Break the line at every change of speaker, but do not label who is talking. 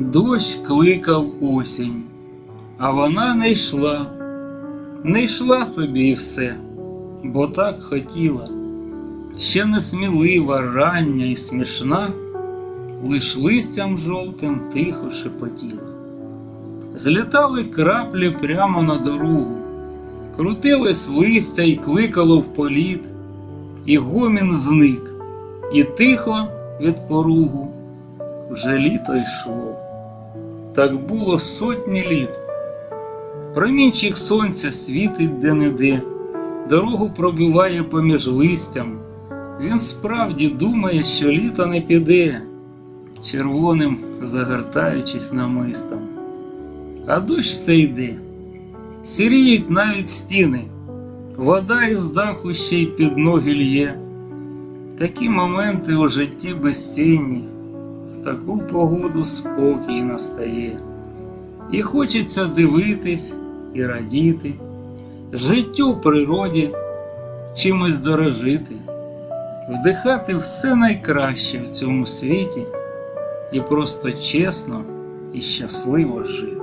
Дощ кликав осінь, а вона не йшла, не йшла собі і все, бо так хотіла. Ще не смілива, рання і смішна, лиш листям жовтим тихо шепотіла. Злітали краплі прямо на дорогу, крутилось листя й кликало в політ, і гомін зник, і тихо від поругу вже літо йшло. Так було сотні літ. Промінчик сонця світить де-не-де, дорогу пробиває поміж листям. Він справді думає, що літо не піде, червоним загортаючись намистом. А дощ все йде. Сіріють навіть стіни, вода із даху ще й під ноги лє. Такі моменти у житті безцінні, в таку погоду спокій настає. І хочеться дивитись і радіти, життю в природі чимось дорожити, вдихати все найкраще в цьому світі і просто чесно і щасливо жити.